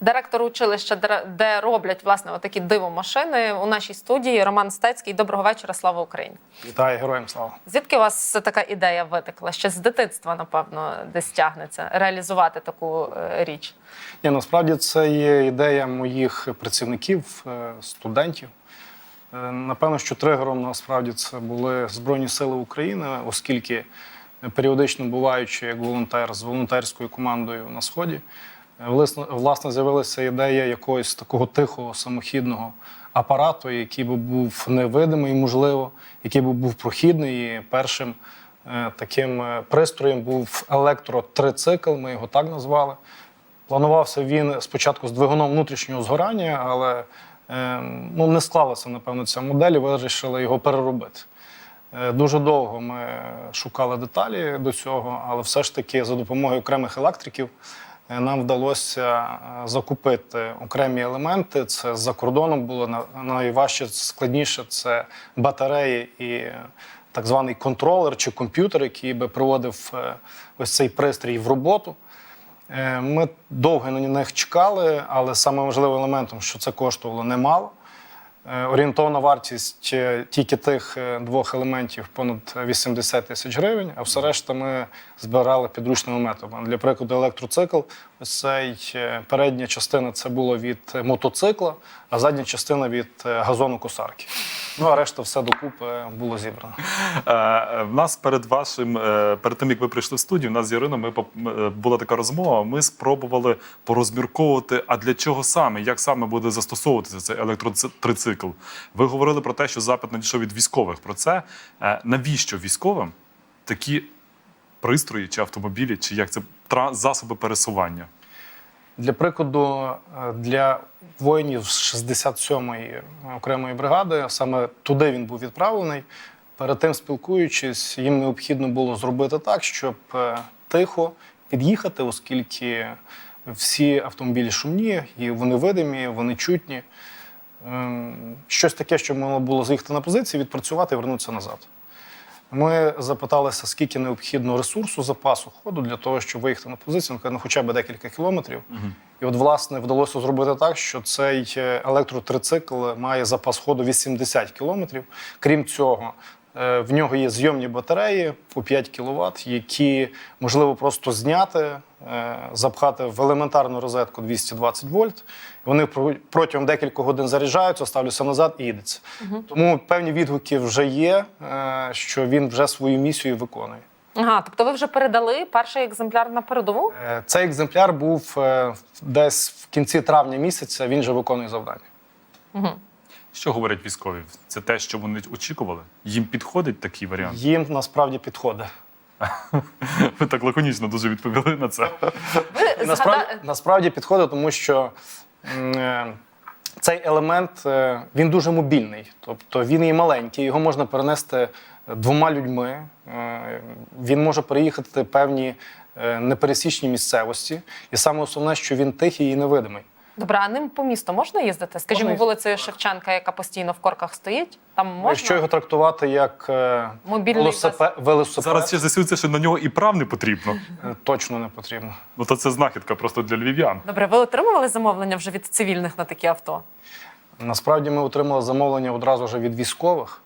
Директор училища, де- роблять власне такі дивомашини у нашій студії Роман Стецький. Доброго вечора, слава Україні! Вітаю героям слава. Звідки у вас така ідея виникла? Ще з дитинства, напевно, десь тягнеться реалізувати таку е, річ. Ні, насправді це є ідея моїх працівників, е, студентів. Е, Напевно, що тригером насправді це були Збройні Сили України, оскільки періодично буваючи як волонтер з волонтерською командою на сході, власне, з'явилася ідея якогось такого тихого самохідного апарату, який би був невидимий, можливо, який би був прохідний. І першим е, таким е, пристроєм був електротрицикл, ми його так назвали. Планувався він спочатку з двигуном внутрішнього згорання, але е, ну, не склалася, напевно, ця модель, і вирішили його переробити. Е, Дуже довго ми шукали деталі до цього, але все ж таки за допомогою окремих електриків нам вдалося е, закупити окремі елементи. Це за кордоном було найважче, складніше це батареї і так званий контролер чи комп'ютер, який би приводив е, ось цей пристрій в роботу. Е, Ми довго на них чекали, але саме важливим елементом, що це коштувало немало. Орієнтовна вартість тільки тих двох елементів понад 80 тисяч гривень, а все решта ми збирали підручними методами. Для прикладу, електроцикл, цей е, передня частина це було від мотоцикла, а задня частина від е, газону косарки. Ну а решта все докупи було зібрано. Е, В нас перед вашим, перед тим як ви прийшли в студію, у нас з Іриною ми була така розмова. Ми спробували порозмірковувати, а для чого саме, як саме буде застосовуватися цей електротрицикл. Ви говорили про те, що запит надійшов від військових. Про це навіщо військовим такі пристрої чи автомобілі, чи як це засоби пересування? Для прикладу, е, для воїнів з 67-ї окремої бригади, саме туди він був відправлений. Перед тим спілкуючись, їм необхідно було зробити так, щоб е, тихо під'їхати, оскільки всі автомобілі шумні, і вони видимі, вони чутні. Ем, Щось таке, що можна було заїхати на позиції, відпрацювати і вернутися назад. Ми запиталися, скільки необхідно ресурсу, запасу ходу для того, щоб виїхати на позицію, ну, хоча б декілька кілометрів. І от, власне, вдалося зробити так, що цей е, електротрицикл має запас ходу 80 кілометрів. Крім цього, в нього є зйомні батареї по 5 кВт, які можливо просто зняти, е, запхати в елементарну розетку 220 вольт. Вони про- протягом декількох годин заряджаються, ставлюся назад і їдеться. Тому певні відгуки вже є, е, що він вже свою місію виконує. Ага, тобто ви вже передали перший екземпляр на передову? Е, Цей екземпляр був е, десь в кінці травня місяця. Він вже виконує завдання. Що говорять військові? Це те, що вони очікували? Їм підходить такий варіант? Їм насправді підходить. Ви так лаконічно дуже відповіли на це. Насправді, насправді підходить, тому що е, цей елемент е, він дуже мобільний. Тобто він і маленький, його можна перенести двома людьми. Е, Він може переїхати певні е, непересічні місцевості. І саме основне, що він тихий і невидимий. Добре, а ним по місту можна їздити? Скажімо, Можна вулицею Шевченка, яка постійно в корках стоїть. Там можна Якщо його трактувати як е, Мобільний велосипед, велосипед Зараз ще з'ясується, що на нього і прав не потрібно. е, точно не потрібно. Ну то це знахідка просто для львів'ян. Добре, ви отримували замовлення вже від цивільних на такі авто? Насправді ми отримали замовлення одразу вже від військових,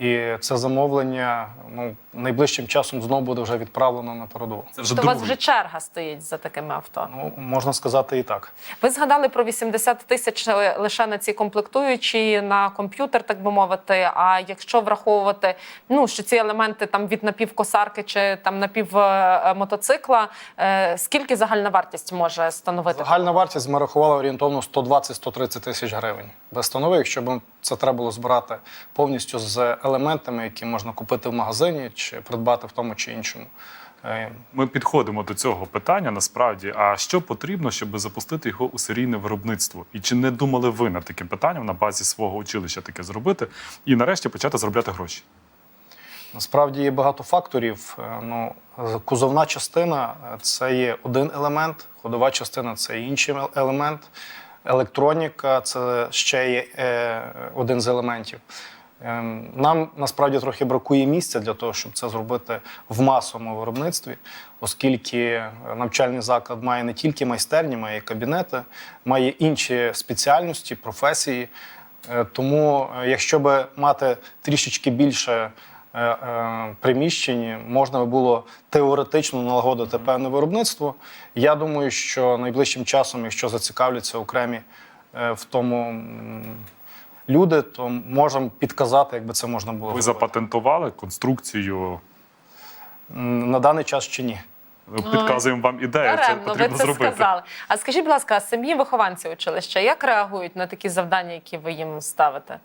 і це замовлення ну, найближчим часом знову буде вже відправлено на передову. Це вже То у вас вже черга стоїть за такими авто. Ну, можна сказати і так. Ви згадали про 80 тисяч лише на ці комплектуючі на комп'ютер, так би мовити. А якщо враховувати, ну що ці елементи там від напівкосарки чи там напівмотоцикла, е, скільки загальна вартість може становити? Загальна вартість ми рахували орієнтовно 120-130 тисяч гривень. Без станови, якщо б це треба було збирати повністю з елементами, які можна купити в магазині чи придбати в тому чи іншому. е, Ми підходимо до цього питання насправді. А що потрібно, щоб запустити його у серійне виробництво? І чи не думали ви над таким питанням на базі свого училища таке зробити і нарешті почати заробляти гроші? Насправді є багато факторів. Е, Ну, кузовна частина е, це є один елемент, ходова частина це інший елемент, електроніка це ще є один з елементів. Ем, Нам насправді трохи бракує місця для того, щоб це зробити в масовому виробництві, оскільки е, навчальний заклад має не тільки майстерні, має і кабінети, має інші спеціальності, професії. Е, Тому, е, якщо би мати трішечки більше приміщень, можна би було теоретично налагодити певне виробництво. Я думаю, що найближчим часом, якщо зацікавляться окремі в тому люди, то можемо підказати, якби це можна було Ви зробити. запатентували конструкцію. На даний час чи ні. Підказуємо вам ідею. Це потрібно ви це зробити. сказали. А скажіть, будь ласка, самі вихованці училища, як реагують на такі завдання, які ви їм ставите?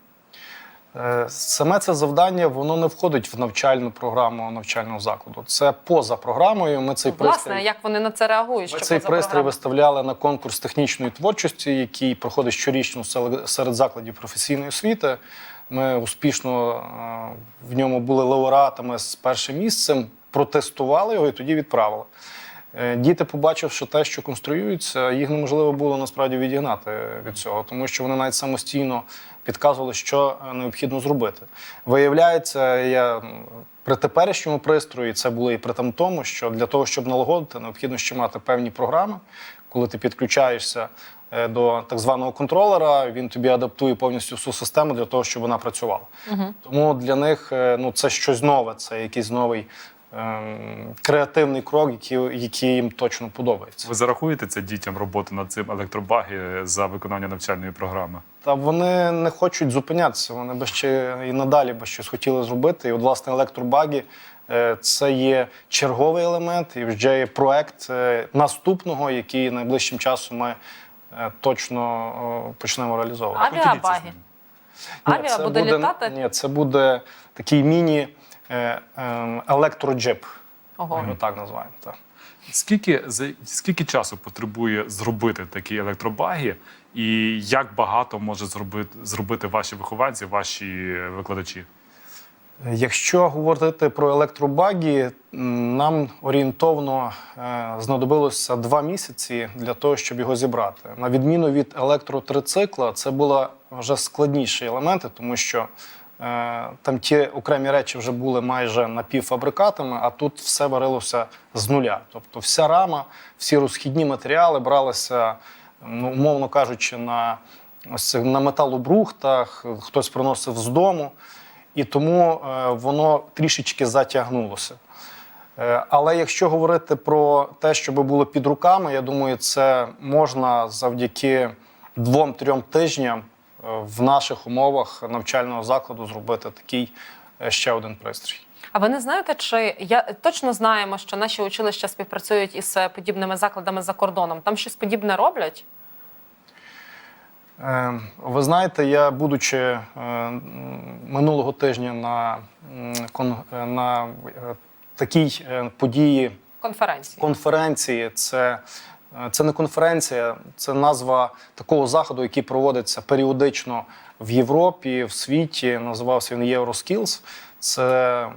Е, Саме це завдання воно не входить в навчальну програму навчального закладу. Це поза програмою. Ми цей Власне, пристрій, як вони на це реагують? ми що цей поза пристрій програмою? виставляли на конкурс технічної творчості, який проходить щорічно серед закладів професійної освіти. Ми успішно е, в ньому були лауреатами з першим місцем, протестували його і тоді відправили. Е, Діти, побачивши те, що конструюється, їх неможливо було насправді відігнати від цього, тому що вони навіть самостійно підказували, що е, необхідно зробити. Виявляється, я при теперішньому пристрої це було і при там тому, що для того, щоб налагодити, необхідно ще мати певні програми. Коли ти підключаєшся е, до так званого контролера, він тобі адаптує повністю всю систему для того, щоб вона працювала. Тому для них ну, це щось нове, це якийсь новий ем, креативний крок, який, який їм точно подобається. Ви зарахуєте це дітям роботу над цим електробаги за виконання навчальної програми? Та вони не хочуть зупинятися. Вони би ще і надалі би щось хотіли зробити. І от, власне, електробаги е, це є черговий елемент, і вже є проект е, наступного, який найближчим часом ми е, точно почнемо реалізовувати. Авіабаги. Авіа це буде літати? Ні, це буде такий міні електроджип. Ого. Ми його так називаємо. Так. Скільки, за- скільки часу потребує зробити такі електробаги, і як багато може зробити, зробити ваші вихованці, ваші викладачі? Якщо говорити про електробаги, нам орієнтовно е, знадобилося два місяці для того, щоб його зібрати. На відміну від електротрицикла, це були вже складніші елементи, тому що е, там ті окремі речі вже були майже напівфабрикатами, а тут все варилося з нуля. Тобто вся рама, всі розхідні матеріали бралися, ну, умовно кажучи, на, ось цих- на металобрухтах, хтось приносив з дому і тому е, воно трішечки затягнулося. Е, Але якщо говорити про те, щоб було під руками, я думаю, це можна завдяки двом-трьом тижням е, в наших умовах навчального закладу зробити такий е, ще один пристрій. А ви не знаєте, чи я точно знаємо, що наші училища співпрацюють із е, подібними закладами за кордоном? Там щось подібне роблять? Е, Ви знаєте, я, будучи е, минулого тижня на, на такій події Конференції. конференції це, це не конференція, це назва такого заходу, який проводиться періодично в Європі, в світі. Називався він Євроскілз. Це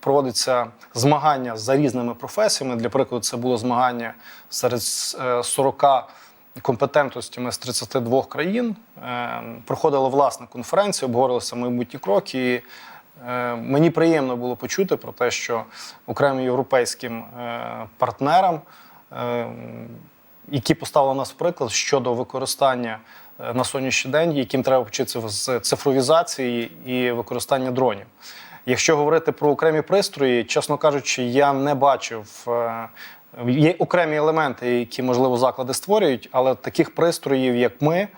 проводиться змагання за різними професіями. Для прикладу, це було змагання серед е, 40 компетентностями з 32 країн. Е, Проходила власна конференція, обговорилися майбутні кроки. І Е, Мені приємно було почути про те, що окремим європейським е, партнерам, е, які поставили нас в приклад щодо використання е, на сьогоднішній день, яким треба вчитися з цифровізації і використання дронів. Якщо говорити про окремі пристрої, чесно кажучи, я не бачив. е, Є окремі елементи, які можливо заклади створюють, але таких пристроїв, як ми,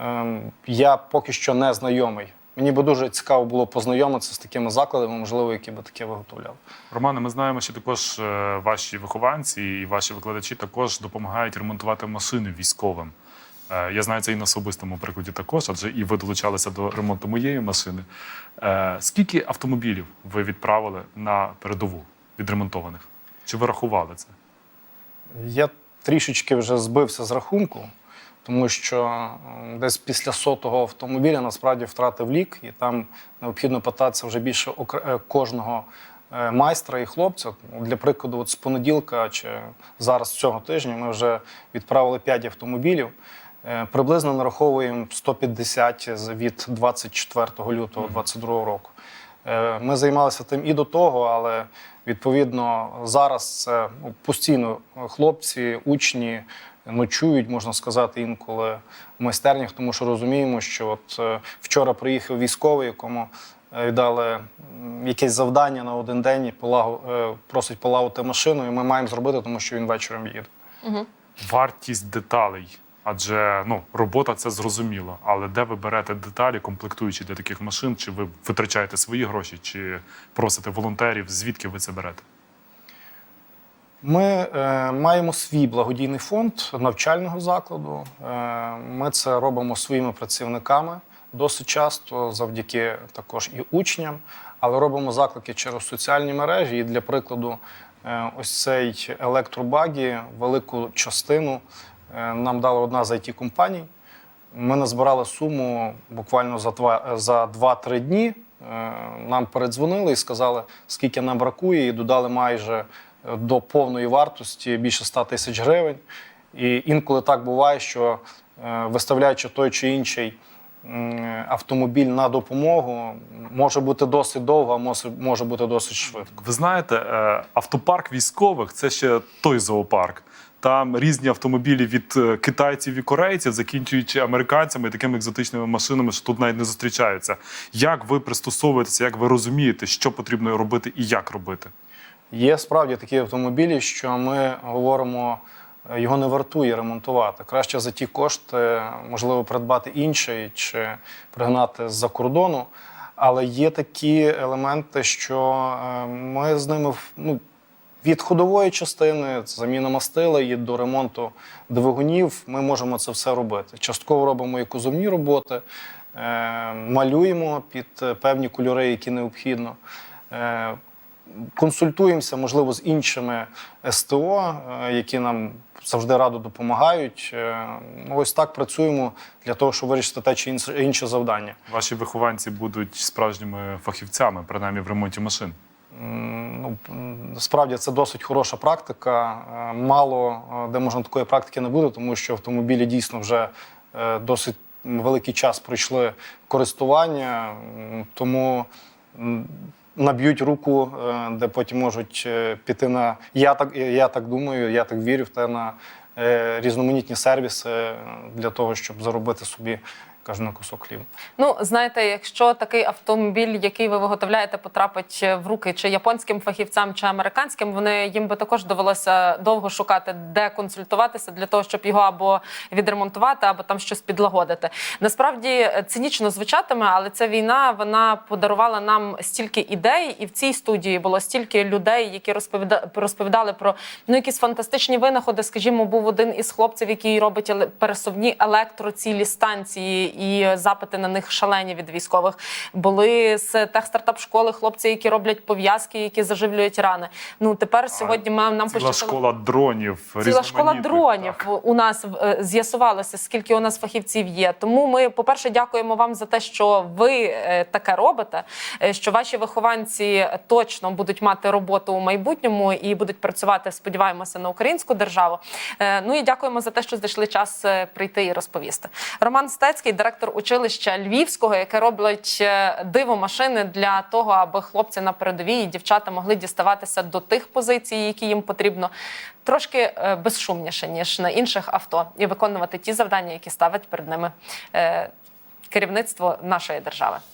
ем, я поки що не знайомий. Мені би дуже цікаво було познайомитися з такими закладами, можливо, які би таке виготовляли. Романе, ми знаємо, що також е, ваші вихованці і ваші викладачі також допомагають ремонтувати машини військовим. Е, Я знаю це і на особистому прикладі також, адже і ви долучалися до ремонту моєї машини. Е, Скільки автомобілів ви відправили на передову відремонтованих? Чи ви рахували це? Я трішечки вже збився з рахунку, тому що десь після сотого автомобіля насправді втратив лік, і там необхідно питатися вже більше е, кожного е, майстра і хлопця. Для прикладу, от з понеділка чи зараз цього тижня ми вже відправили 5 автомобілів. Е, Приблизно нараховуємо 150 з- від 24 лютого 2022 року. Е, Ми займалися тим і до того, але відповідно зараз це ну, постійно хлопці, учні ночують, можна сказати, інколи в майстернях, тому що розуміємо, що от е, вчора приїхав військовий, якому е, дали м, якесь завдання на один день і полагу, е, просить полагодити машину, і ми маємо зробити, тому що він вечором їде. Вартість деталей. Адже ну, робота це зрозуміло. Але де ви берете деталі, комплектуючі для таких машин? Чи ви витрачаєте свої гроші, чи просите волонтерів? Звідки ви це берете? Ми е, маємо свій благодійний фонд навчального закладу. Е, ми це робимо своїми працівниками досить часто, завдяки також і учням, але робимо заклики через соціальні мережі. І для прикладу, е, ось цей електробагі, велику частину нам дала одна з it компаній. Ми назбирали суму буквально за два за 2-3 дні. Е, Нам передзвонили і сказали, скільки нам бракує, і додали майже е, до повної вартості більше 100 тисяч гривень. І інколи так буває, що е, виставляючи той чи інший автомобіль на допомогу, може бути досить довго, а може, бути досить швидко. Ви знаєте, е, автопарк військових це ще той зоопарк. Там різні автомобілі від е, китайців і корейців, закінчуючи американцями і такими екзотичними машинами, що тут навіть не зустрічаються. Як ви пристосовуєтеся, як ви розумієте, що потрібно робити і як робити? Є справді такі автомобілі, що ми говоримо, е, його не вартує ремонтувати. Краще за ті кошти, можливо, придбати інший чи пригнати з-за кордону. Але є такі елементи, що е, ми з ними ну, від ходової частини, заміна мастила і до ремонту двигунів, ми можемо це все робити. Частково робимо і кузовні роботи, е, малюємо під е, певні кольори, які необхідно. Е, консультуємося, можливо, з іншими СТО, які нам завжди радо допомагають. Ось так працюємо для того, щоб вирішити те чи інше завдання. Ваші вихованці будуть справжніми фахівцями, принаймні в ремонті машин. Ну, справді це досить хороша практика. Е, Мало е, де можна такої практики не буде, тому що автомобілі дійсно вже е, досить великий час пройшли користування, тому наб'ють руку, де потім можуть піти на я так, я так думаю, я так вірю в те на різноманітні сервіси для того, щоб заробити собі кажу, на кусок хліба. Ну, знаєте, якщо такий автомобіль, який ви виготовляєте, потрапить в руки чи японським фахівцям, чи американським, вони їм би також довелося довго шукати, де консультуватися для того, щоб його або відремонтувати, або там щось підлагодити. Насправді е, цинічно звучатиме, але ця війна вона подарувала нам стільки ідей, і в цій студії було стільки людей, які розповіда- розповідали про ну якісь фантастичні винаходи. Скажімо, був один із хлопців, який робить пересувні електроцілі станції, і запити на них шалені від військових. Були з техстартап школи хлопці, які роблять пов'язки, які заживлюють рани. Ну тепер сьогодні ми нам Ціла школа дронів. Ціла школа дронів так. у нас е, з'ясувалося, скільки у нас фахівців є. Тому ми, по-перше, дякуємо вам за те, що ви е, таке робите. е, Що ваші вихованці точно будуть мати роботу у майбутньому і будуть працювати, сподіваємося, на українську державу. Ну і дякуємо за те, що знайшли час прийти і розповісти. Роман Стецький, директор училища Львівського, яке робить е, диво машини для того, аби хлопці на передовій і дівчата могли діставатися до тих позицій, які їм потрібно, трошки е, безшумніше ніж на інших авто, і виконувати ті завдання, які ставить перед ними е, керівництво нашої держави.